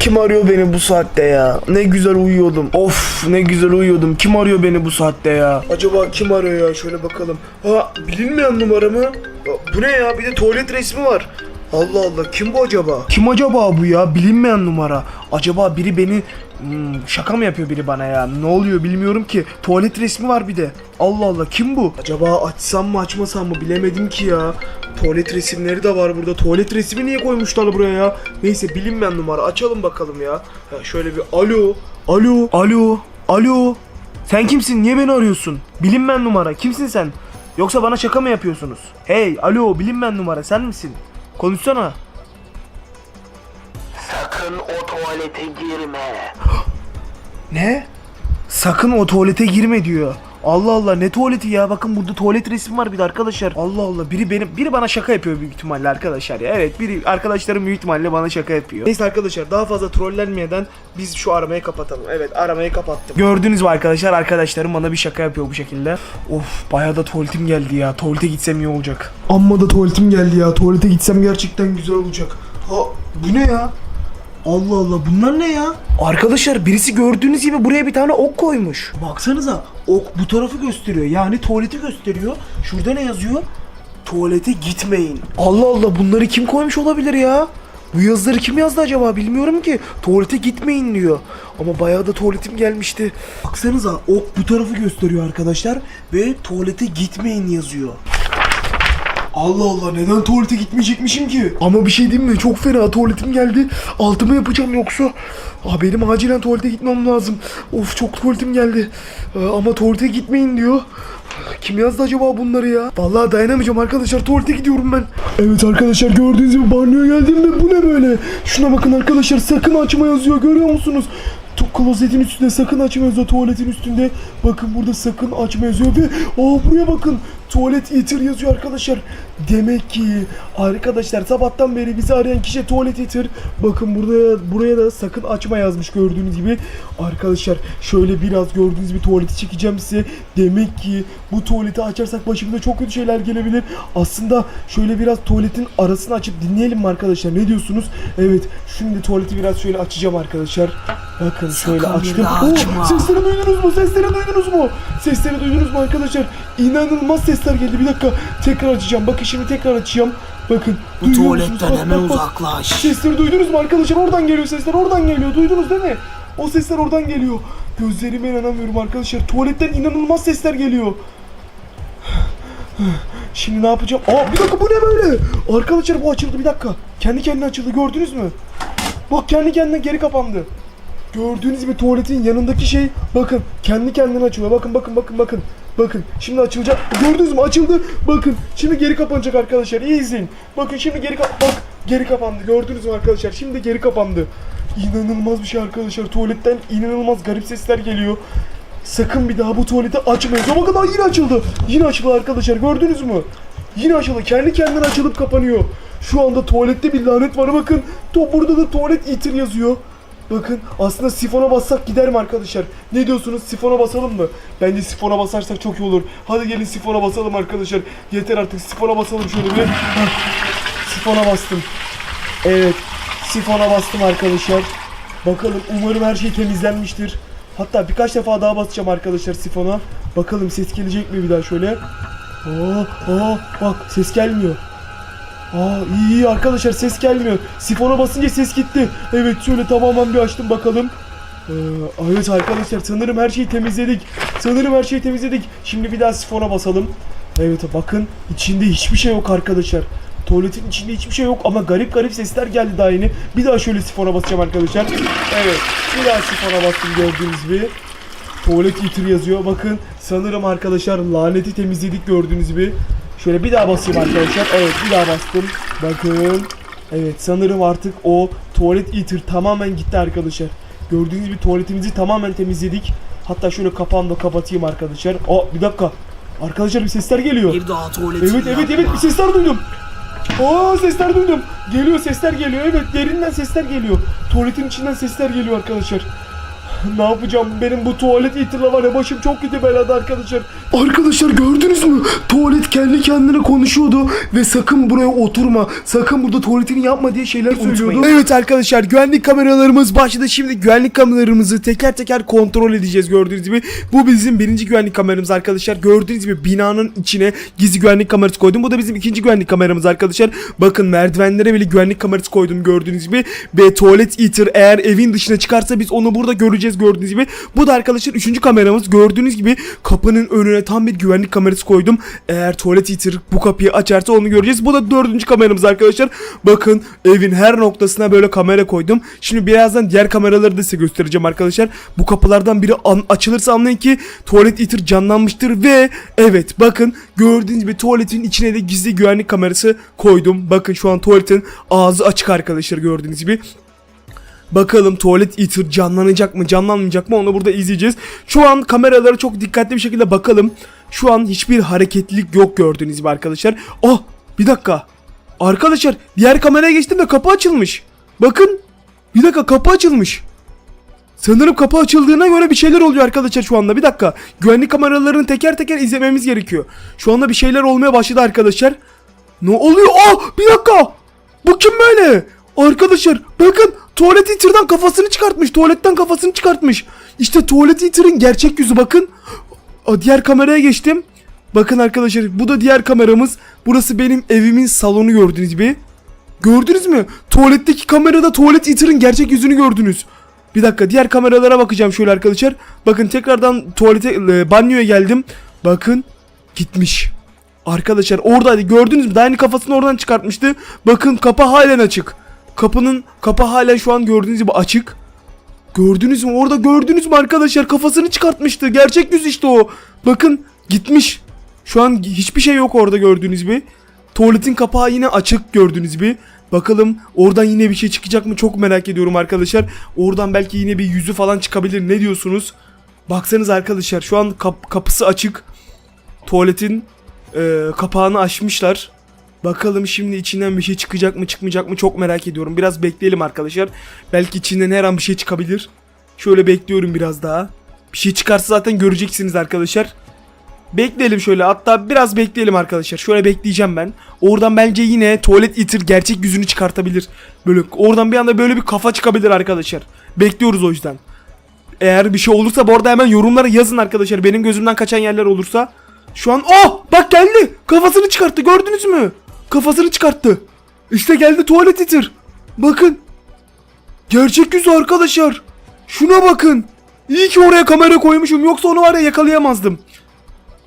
Kim arıyor beni bu saatte ya? Ne güzel uyuyordum. Of ne güzel uyuyordum. Kim arıyor beni bu saatte ya? Acaba kim arıyor ya? Şöyle bakalım. Ha bilinmeyen numara mı? Bu ne ya? Bir de tuvalet resmi var. Allah Allah kim bu acaba? Kim acaba bu ya? Bilinmeyen numara. Acaba biri beni Hmm, şaka mı yapıyor biri bana ya? Ne oluyor bilmiyorum ki. Tuvalet resmi var bir de. Allah Allah kim bu? Acaba açsam mı açmasam mı bilemedim ki ya. Tuvalet resimleri de var burada. Tuvalet resmi niye koymuşlar buraya ya? Neyse bilinmeyen numara. Açalım bakalım ya. ya şöyle bir alo. Alo. Alo. Alo. Sen kimsin? Niye beni arıyorsun? Bilinmeyen numara. Kimsin sen? Yoksa bana şaka mı yapıyorsunuz? Hey, alo, bilinmeyen numara. Sen misin? Konuşsana. Sakın o tuvalete girme. Ne? Sakın o tuvalete girme diyor. Allah Allah ne tuvaleti ya bakın burada tuvalet resmi var bir de arkadaşlar. Allah Allah biri benim biri bana şaka yapıyor büyük ihtimalle arkadaşlar ya. Evet biri arkadaşlarım büyük ihtimalle bana şaka yapıyor. Neyse arkadaşlar daha fazla trollenmeden biz şu aramayı kapatalım. Evet aramayı kapattım. Gördünüz mü arkadaşlar arkadaşlarım bana bir şaka yapıyor bu şekilde. Of bayağı da tuvaletim geldi ya. Tuvalete gitsem iyi olacak. Amma da tuvaletim geldi ya. Tuvalete gitsem gerçekten güzel olacak. Ha bu ne ya? Allah Allah bunlar ne ya? Arkadaşlar birisi gördüğünüz gibi buraya bir tane ok koymuş. Baksanıza ok bu tarafı gösteriyor. Yani tuvaleti gösteriyor. Şurada ne yazıyor? Tuvalete gitmeyin. Allah Allah bunları kim koymuş olabilir ya? Bu yazıları kim yazdı acaba bilmiyorum ki. Tuvalete gitmeyin diyor. Ama bayağı da tuvaletim gelmişti. Baksanıza ok bu tarafı gösteriyor arkadaşlar. Ve tuvalete gitmeyin yazıyor. Allah Allah neden tuvalete gitmeyecekmişim ki? Ama bir şey diyeyim mi? Çok fena tuvaletim geldi. Altıma yapacağım yoksa. Aa, benim acilen tuvalete gitmem lazım. Of çok tuvaletim geldi. Ee, ama tuvalete gitmeyin diyor. Kim yazdı acaba bunları ya? Vallahi dayanamayacağım arkadaşlar tuvalete gidiyorum ben. Evet arkadaşlar gördüğünüz gibi banyoya geldiğimde bu ne böyle? Şuna bakın arkadaşlar sakın açma yazıyor görüyor musunuz? Klozetin üstünde sakın açma yazıyor tuvaletin üstünde. Bakın burada sakın açma yazıyor ve aa buraya bakın tuvalet eater yazıyor arkadaşlar. Demek ki arkadaşlar sabahtan beri bizi arayan kişi tuvalet eater. Bakın burada buraya da sakın açma yazmış gördüğünüz gibi. Arkadaşlar şöyle biraz gördüğünüz gibi tuvaleti çekeceğim size. Demek ki bu tuvaleti açarsak başımıza çok kötü şeyler gelebilir. Aslında şöyle biraz tuvaletin arasını açıp dinleyelim mi arkadaşlar? Ne diyorsunuz? Evet şimdi tuvaleti biraz şöyle açacağım arkadaşlar. Bakın şöyle Sakın bir açtım. Oo. Sesleri duydunuz mu? Sesleri duydunuz mu? Sesleri duydunuz mu arkadaşlar? İnanılmaz sesler geldi. Bir dakika. Tekrar açacağım. Bakın şimdi tekrar açacağım. Bakın. Bu duyuyor musunuz? tuvaletten Bak, hemen bak, bak. uzaklaş. Sesleri duydunuz mu arkadaşlar? Oradan geliyor sesler. Oradan geliyor. Duydunuz değil mi? O sesler oradan geliyor. Gözlerime inanamıyorum arkadaşlar. Tuvaletten inanılmaz sesler geliyor. Şimdi ne yapacağım? Aa bir dakika bu ne böyle? Arkadaşlar bu açıldı bir dakika. Kendi kendine açıldı gördünüz mü? Bak kendi kendine geri kapandı. Gördüğünüz gibi tuvaletin yanındaki şey bakın kendi kendine açılıyor. Bakın bakın bakın bakın. Bakın şimdi açılacak. Gördünüz mü? Açıldı. Bakın şimdi geri kapanacak arkadaşlar. İyi izleyin. Bakın şimdi geri kap bak geri kapandı. Gördünüz mü arkadaşlar? Şimdi geri kapandı. İnanılmaz bir şey arkadaşlar. Tuvaletten inanılmaz garip sesler geliyor. Sakın bir daha bu tuvaleti açmayın. Bakın daha yine açıldı. Yine açıldı arkadaşlar. Gördünüz mü? Yine açıldı. Kendi kendine açılıp kapanıyor. Şu anda tuvalette bir lanet var. Bakın. To burada da tuvalet itir yazıyor. Bakın aslında sifona bassak gider mi arkadaşlar? Ne diyorsunuz? Sifona basalım mı? Bence sifona basarsak çok iyi olur. Hadi gelin sifona basalım arkadaşlar. Yeter artık sifona basalım şöyle bir. Sifona bastım. Evet. Sifona bastım arkadaşlar. Bakalım umarım her şey temizlenmiştir. Hatta birkaç defa daha basacağım arkadaşlar sifona. Bakalım ses gelecek mi bir daha şöyle. Aa, aa bak ses gelmiyor. Aa iyi iyi arkadaşlar ses gelmiyor. Sifona basınca ses gitti. Evet şöyle tamamen bir açtım bakalım. Ee, evet arkadaşlar sanırım her şeyi temizledik. Sanırım her şeyi temizledik. Şimdi bir daha sifona basalım. Evet bakın içinde hiçbir şey yok arkadaşlar. Tuvaletin içinde hiçbir şey yok ama garip garip sesler geldi daha yeni. Bir daha şöyle sifona basacağım arkadaşlar. Evet bir daha sifona bastım gördüğünüz gibi. Tuvalet itir yazıyor. Bakın sanırım arkadaşlar laneti temizledik gördüğünüz gibi. Şöyle bir daha basayım arkadaşlar. Evet bir daha bastım. Bakın. Evet sanırım artık o tuvalet itir tamamen gitti arkadaşlar. Gördüğünüz gibi tuvaletimizi tamamen temizledik. Hatta şöyle kapağımı da kapatayım arkadaşlar. Aa bir dakika. Arkadaşlar bir sesler geliyor. Bir daha tuvaletini Evet evet yapma. evet bir sesler duydum. Aa sesler duydum. Geliyor sesler geliyor. Evet derinden sesler geliyor. Tuvaletin içinden sesler geliyor arkadaşlar. Ne yapacağım? Benim bu tuvalet itirla var ya başım çok kötü belada arkadaşlar. Arkadaşlar gördünüz mü? Tuvalet kendi kendine konuşuyordu ve sakın buraya oturma. Sakın burada tuvaletini yapma diye şeyler söylüyordu. Evet arkadaşlar güvenlik kameralarımız başladı. Şimdi güvenlik kameralarımızı teker teker kontrol edeceğiz gördüğünüz gibi. Bu bizim birinci güvenlik kameramız arkadaşlar. Gördüğünüz gibi binanın içine gizli güvenlik kamerası koydum. Bu da bizim ikinci güvenlik kameramız arkadaşlar. Bakın merdivenlere bile güvenlik kamerası koydum gördüğünüz gibi. Ve tuvalet eater eğer evin dışına çıkarsa biz onu burada göreceğiz gördüğünüz gibi. Bu da arkadaşlar üçüncü kameramız. Gördüğünüz gibi kapının önüne tam bir güvenlik kamerası koydum. Eğer tuvalet eater bu kapıyı açarsa onu göreceğiz. Bu da dördüncü kameramız arkadaşlar. Bakın evin her noktasına böyle kamera koydum. Şimdi birazdan diğer kameraları da size göstereceğim arkadaşlar. Bu kapılardan biri an- açılırsa anlayın ki tuvalet eater canlanmıştır ve evet bakın gördüğünüz gibi tuvaletin içine de gizli güvenlik kamerası koydum. Bakın şu an tuvaletin ağzı açık arkadaşlar gördüğünüz gibi. Bakalım tuvalet eater canlanacak mı canlanmayacak mı onu burada izleyeceğiz. Şu an kameralara çok dikkatli bir şekilde bakalım. Şu an hiçbir hareketlilik yok gördüğünüz gibi arkadaşlar. Oh bir dakika. Arkadaşlar diğer kameraya geçtim de kapı açılmış. Bakın bir dakika kapı açılmış. Sanırım kapı açıldığına göre bir şeyler oluyor arkadaşlar şu anda. Bir dakika. Güvenlik kameralarını teker teker izlememiz gerekiyor. Şu anda bir şeyler olmaya başladı arkadaşlar. Ne oluyor? Aa bir dakika. Bu kim böyle? Arkadaşlar bakın tuvalet heater'dan kafasını çıkartmış. Tuvaletten kafasını çıkartmış. İşte tuvalet heater'ın gerçek yüzü bakın. Aa, diğer kameraya geçtim. Bakın arkadaşlar bu da diğer kameramız. Burası benim evimin salonu gördüğünüz gibi. Gördünüz mü? Tuvaletteki kamerada tuvalet heater'ın gerçek yüzünü gördünüz. Bir dakika diğer kameralara bakacağım şöyle arkadaşlar. Bakın tekrardan tuvalete e, banyoya geldim. Bakın gitmiş. Arkadaşlar oradaydı gördünüz mü? Daha yeni kafasını oradan çıkartmıştı. Bakın kapı halen açık. Kapının kapı halen şu an gördüğünüz gibi açık. Gördünüz mü? Orada gördünüz mü arkadaşlar? Kafasını çıkartmıştı. Gerçek yüz işte o. Bakın gitmiş. Şu an hiçbir şey yok orada gördüğünüz gibi. Tuvaletin kapağı yine açık gördüğünüz gibi. Bakalım oradan yine bir şey çıkacak mı çok merak ediyorum arkadaşlar. Oradan belki yine bir yüzü falan çıkabilir. Ne diyorsunuz? Baksanız arkadaşlar şu an kap- kapısı açık. Tuvaletin e, kapağını açmışlar. Bakalım şimdi içinden bir şey çıkacak mı çıkmayacak mı çok merak ediyorum. Biraz bekleyelim arkadaşlar. Belki içinden her an bir şey çıkabilir. Şöyle bekliyorum biraz daha. Bir şey çıkarsa zaten göreceksiniz arkadaşlar. Bekleyelim şöyle hatta biraz bekleyelim arkadaşlar. Şöyle bekleyeceğim ben. Oradan bence yine tuvalet itir gerçek yüzünü çıkartabilir. Böyle oradan bir anda böyle bir kafa çıkabilir arkadaşlar. Bekliyoruz o yüzden. Eğer bir şey olursa bu arada hemen yorumlara yazın arkadaşlar. Benim gözümden kaçan yerler olursa. Şu an oh bak geldi. Kafasını çıkarttı gördünüz mü? Kafasını çıkarttı. İşte geldi tuvalet itir. Bakın. Gerçek yüzü arkadaşlar. Şuna bakın. İyi ki oraya kamera koymuşum yoksa onu var ya yakalayamazdım.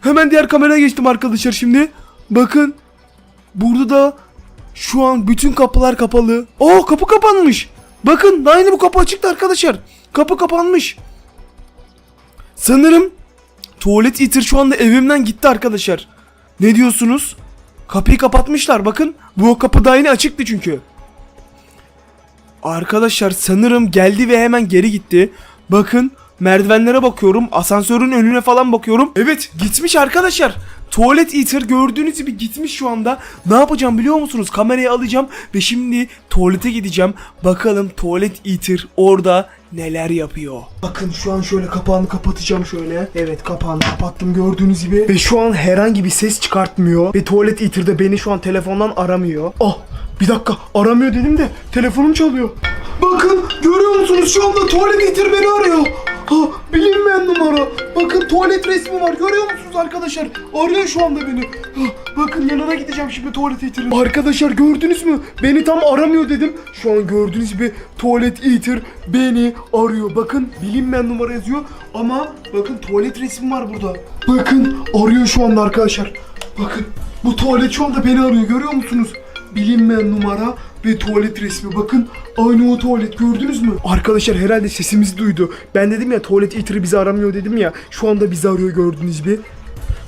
Hemen diğer kameraya geçtim arkadaşlar şimdi. Bakın. Burada da şu an bütün kapılar kapalı. Oo kapı kapanmış. Bakın daha yeni bu kapı açıktı arkadaşlar. Kapı kapanmış. Sanırım tuvalet itir şu anda evimden gitti arkadaşlar. Ne diyorsunuz? Kapıyı kapatmışlar bakın. Bu kapı daha yeni açıktı çünkü. Arkadaşlar sanırım geldi ve hemen geri gitti. Bakın merdivenlere bakıyorum. Asansörün önüne falan bakıyorum. Evet gitmiş arkadaşlar. Tuvalet eater gördüğünüz gibi gitmiş şu anda. Ne yapacağım biliyor musunuz? Kamerayı alacağım ve şimdi tuvalete gideceğim. Bakalım tuvalet eater orada neler yapıyor. Bakın şu an şöyle kapağını kapatacağım şöyle. Evet kapağını kapattım gördüğünüz gibi. Ve şu an herhangi bir ses çıkartmıyor. Ve tuvalet eater de beni şu an telefondan aramıyor. Oh bir dakika aramıyor dedim de telefonum çalıyor. Bakın görüyor musunuz şu anda tuvalet eater beni arıyor. Ha bilinmeyen numara. Bakın tuvalet resmi var görüyor musunuz arkadaşlar? Arıyor şu anda beni. Bakın yanına gideceğim şimdi tuvalet eater'ın. Arkadaşlar gördünüz mü? Beni tam aramıyor dedim. Şu an gördüğünüz gibi tuvalet eater beni arıyor. Bakın bilinmeyen numara yazıyor. Ama bakın tuvalet resmi var burada. Bakın arıyor şu anda arkadaşlar. Bakın bu tuvalet şu anda beni arıyor görüyor musunuz? Bilinmeyen numara ve tuvalet resmi. Bakın aynı o tuvalet gördünüz mü? Arkadaşlar herhalde sesimizi duydu. Ben dedim ya tuvalet eater'ı bizi aramıyor dedim ya. Şu anda bizi arıyor gördünüz gibi.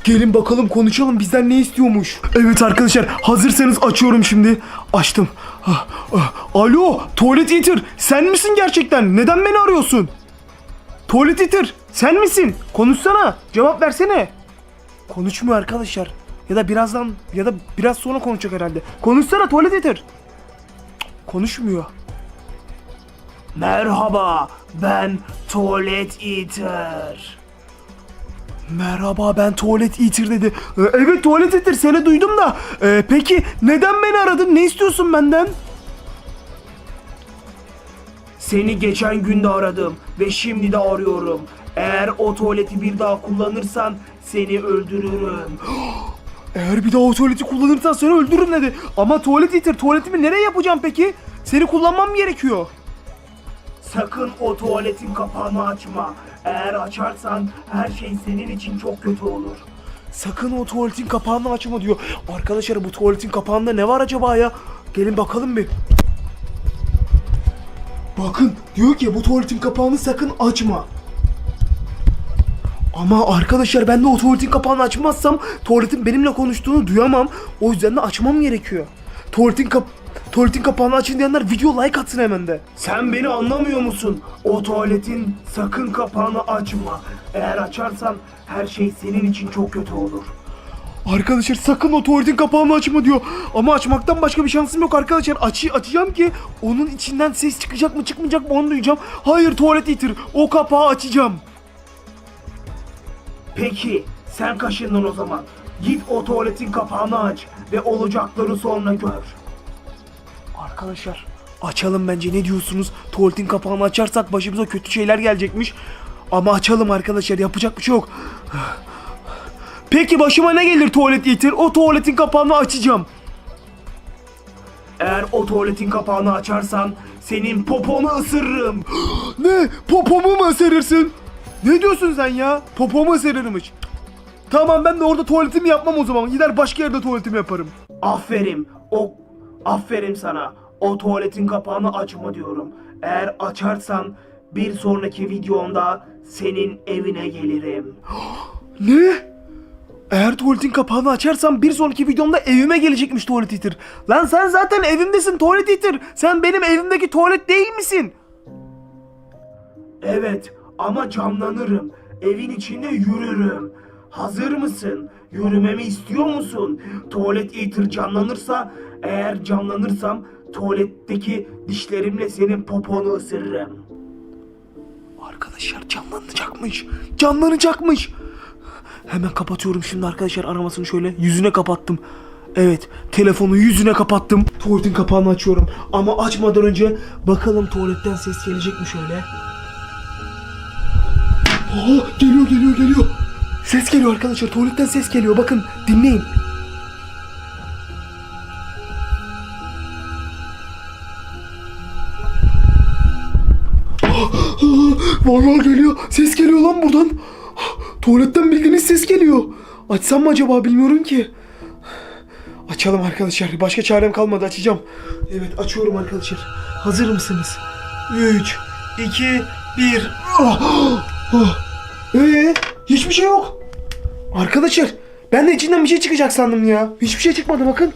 Gelin bakalım konuşalım bizden ne istiyormuş. Evet arkadaşlar hazırsanız açıyorum şimdi. Açtım. Ah, ah. Alo tuvalet eater sen misin gerçekten? Neden beni arıyorsun? Tuvalet eater sen misin? Konuşsana cevap versene. Konuşmuyor arkadaşlar. Ya da birazdan ya da biraz sonra konuşacak herhalde. Konuşsana tuvalet eater. Konuşmuyor. Merhaba, ben Tuvalet Eater. Merhaba ben tuvalet eater dedi. Ee, evet tuvalet eater seni duydum da. Ee, peki neden beni aradın? Ne istiyorsun benden? Seni geçen gün de aradım ve şimdi de arıyorum. Eğer o tuvaleti bir daha kullanırsan seni öldürürüm. Eğer bir daha o tuvaleti kullanırsan seni öldürürüm dedi. Ama tuvalet eater tuvaletimi nereye yapacağım peki? Seni kullanmam gerekiyor. Sakın o tuvaletin kapağını açma. Eğer açarsan her şey senin için çok kötü olur. Sakın o tuvaletin kapağını açma diyor. Arkadaşlar bu tuvaletin kapağında ne var acaba ya? Gelin bakalım bir. Bakın diyor ki bu tuvaletin kapağını sakın açma. Ama arkadaşlar ben de o tuvaletin kapağını açmazsam tuvaletin benimle konuştuğunu duyamam. O yüzden de açmam gerekiyor. Tuvaletin kap Tuvaletin kapağını açın diyenler video like atsın hemen de. Sen beni anlamıyor musun? O tuvaletin sakın kapağını açma. Eğer açarsan her şey senin için çok kötü olur. Arkadaşlar sakın o tuvaletin kapağını açma diyor. Ama açmaktan başka bir şansım yok arkadaşlar. Açı açacağım ki onun içinden ses çıkacak mı çıkmayacak mı onu duyacağım. Hayır tuvalet itir. O kapağı açacağım. Peki sen kaşındın o zaman. Git o tuvaletin kapağını aç ve olacakları sonra gör. Arkadaşlar açalım bence ne diyorsunuz? Tuvaletin kapağını açarsak başımıza kötü şeyler gelecekmiş. Ama açalım arkadaşlar yapacak bir şey yok. Peki başıma ne gelir tuvalet getir? O tuvaletin kapağını açacağım. Eğer o tuvaletin kapağını açarsan senin poponu ısırırım. ne? Popomu mu ısırırsın? Ne diyorsun sen ya? Popomu ısırırmış. Tamam ben de orada tuvaletimi yapmam o zaman. Gider başka yerde tuvaletimi yaparım. Aferin. O aferin sana. O tuvaletin kapağını açma diyorum. Eğer açarsan bir sonraki videomda senin evine gelirim. ne? Eğer tuvaletin kapağını açarsam bir sonraki videomda evime gelecekmiş tuvalet itir. Lan sen zaten evimdesin tuvalet itir. Sen benim evimdeki tuvalet değil misin? Evet ama canlanırım. Evin içinde yürürüm. Hazır mısın? Yürümemi istiyor musun? Tuvalet eater canlanırsa eğer canlanırsam tuvaletteki dişlerimle senin poponu ısırırım. Arkadaşlar canlanacakmış. Canlanacakmış. Hemen kapatıyorum şimdi arkadaşlar aramasını şöyle yüzüne kapattım. Evet telefonu yüzüne kapattım. Tuvaletin kapağını açıyorum. Ama açmadan önce bakalım tuvaletten ses gelecek mi şöyle. Aa, geliyor geliyor geliyor. Ses geliyor arkadaşlar tuvaletten ses geliyor bakın dinleyin. Vallahi geliyor. Ses geliyor lan buradan. Tuvaletten bildiğiniz ses geliyor. Açsam mı acaba bilmiyorum ki. Açalım arkadaşlar. Başka çarem kalmadı açacağım. Evet açıyorum arkadaşlar. Hazır mısınız? 3, 2, 1. Eee hiçbir şey yok. Arkadaşlar ben de içinden bir şey çıkacak sandım ya. Hiçbir şey çıkmadı bakın.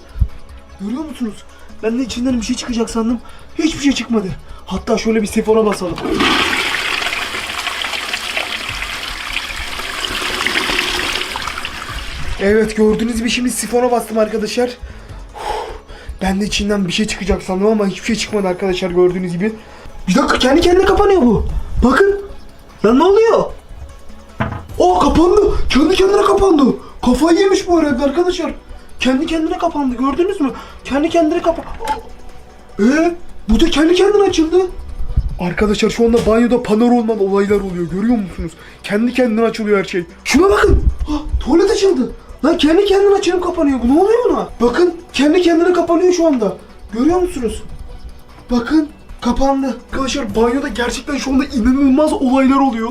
Görüyor musunuz? Ben de içinden bir şey çıkacak sandım. Hiçbir şey çıkmadı. Hatta şöyle bir sifona basalım. Evet gördüğünüz gibi şimdi sifona bastım arkadaşlar. Ben de içinden bir şey çıkacak sandım ama hiçbir şey çıkmadı arkadaşlar gördüğünüz gibi. Bir dakika kendi kendine kapanıyor bu. Bakın. Ya ne oluyor? O kapandı. Kendi kendine kapandı. Kafayı yemiş bu herhalde arkadaşlar. Kendi kendine kapandı gördünüz mü? Kendi kendine kapa... Ee, bu da kendi kendine açıldı. Arkadaşlar şu anda banyoda paranormal olaylar oluyor görüyor musunuz? Kendi kendine açılıyor her şey. Şuna bakın. Ha, tuvalet açıldı. Lan kendi kendine açılıp kapanıyor. Bu ne oluyor buna? Bakın kendi kendine kapanıyor şu anda. Görüyor musunuz? Bakın kapandı. Arkadaşlar banyoda gerçekten şu anda inanılmaz olaylar oluyor.